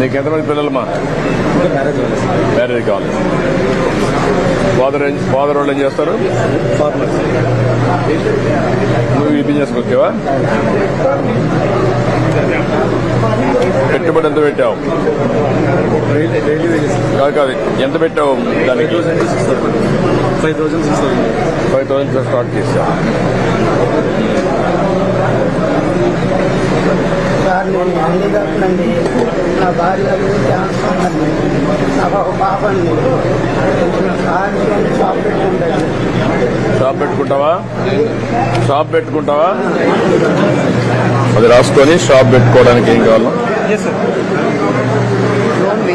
నీకు ఎంతమంది పిల్లలమ్మా? మ్యారేజ్ వాళ్ళు కావాలి ఫాదర్ ఫాదర్ వాళ్ళు ఏం చేస్తారు? నువ్వు ఈ బిజినెస్ వచ్చావా? పెట్టుబడి ఎంత పెట్టావు? డైలీ డైలీ కాదు కాదు ఎంత పెట్టావు ఫైవ్ దానికి? Thousand six five thousand six five thousand start చేసా సార్ నేను హ్యాండిక్యాప్నండి నా భార్య క్యాన్సర్ ఉందండి నాకు ఒక పాప అండి సార్ షాప్ పెట్టుకుంటాను షాప్ పెట్టుకుంటావా? షాప్ పెట్టుకుంటావా? అది రాసుకొని షాప్ పెట్టుకోవడానికి ఏం కావాలా? అంటే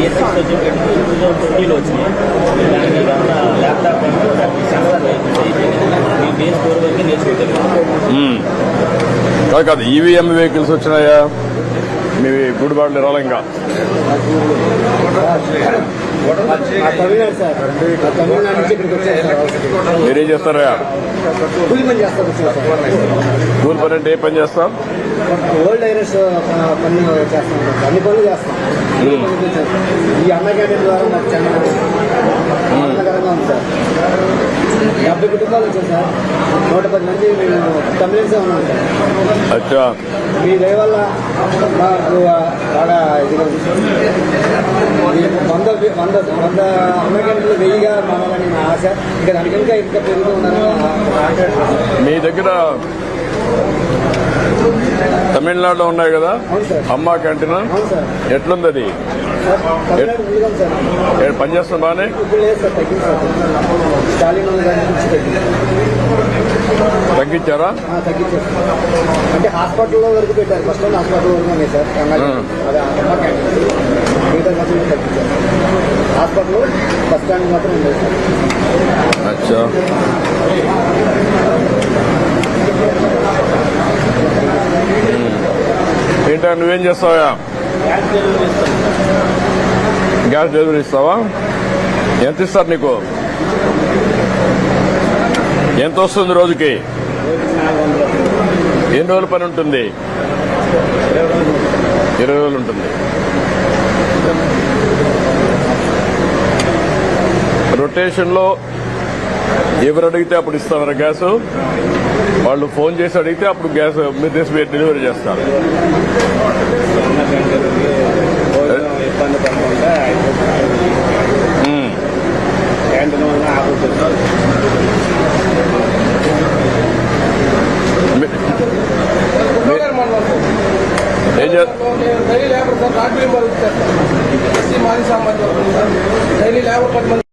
బీఎస్ సిక్స్ వచ్చి టూ థౌసండ్ ట్వంటీలో వచ్చినాయి దానికి ఇదంతా ల్యాప్టాప్ సెన్సార్ మేము బీఎస్ ఫోర్ వరకు నేర్చుకోగలిగాం. కాదు కాదు ఈవీఎం వెహికల్స్ వచ్చినాయా? మీ గుడిబాట్లు రాలే ఇంకా. తమిళనాడు సార్ ఆ తమిళనాడు నుంచి ఇక్కడికి వచ్చాను సార్. మీరేం చేస్తారా కూలి పని అంటే ఏ పని చేస్తాం? ఓల్డ్ ఐరస్ పని చేస్తాం. అన్ని పనులు చేస్తాం. ఈ అన్న క్యాంటీన్ ద్వారా మాకు ఆనందకరంగా ఉంది సార్. డెబ్బై కుటుంబాలు వచ్చాయి సార్. నూట పది మంది మేము తమిళన్సే ఉన్నాం సార్ మీ దయ వల్ల మాకు బాగా ఇదిగా వంద వంద వంద అమెరికన్లు వెయ్యిగా మారాలని నా ఆశ. ఇంకా దానికి ఇంకా ఇంకా పెరుగుతూ ఉందని ఆశ. మీ దగ్గర తమిళనాడులో ఉన్నాయి కదా? అమ్మా క్యాంటీన్? ఎట్లుంది అది సార్ తమిళనాడు సార్ బాగానే సార్ తగ్గించారా? అంటే హాస్పిటల్లో వరకు పెట్టారు ఫస్ట్ హాస్పిటల్ వరకు సార్ అదే మిగతా మాత్రం తగ్గించారు హాస్పిటల్ బస్ స్టాండ్ మాత్రం ఉండేది సార్ అచ్చా ఏంటా నువ్వేం చేస్తావా గ్యాస్ డెలివరీ ఇస్తావా? ఎంత ఇస్తారు నీకు? ఎంత వస్తుంది రోజుకి? ఎన్ని రోజుల పని ఉంటుంది? ఇరవై రోజులు ఉంటుంది. రొటేషన్లో ఎవరు అడిగితే అప్పుడు ఇస్తామరా గ్యాస్. వాళ్ళు ఫోన్ చేసి అడిగితే అప్పుడు గ్యాస్ మీరు తీసి డెలివరీ చేస్తారు. ఇబ్బంది పడకుండా. క్యాంటీన్ వల్ల ఆపుతుంది మీ- ఏం చే డైలీ లేబర్ డైలీ లేబర్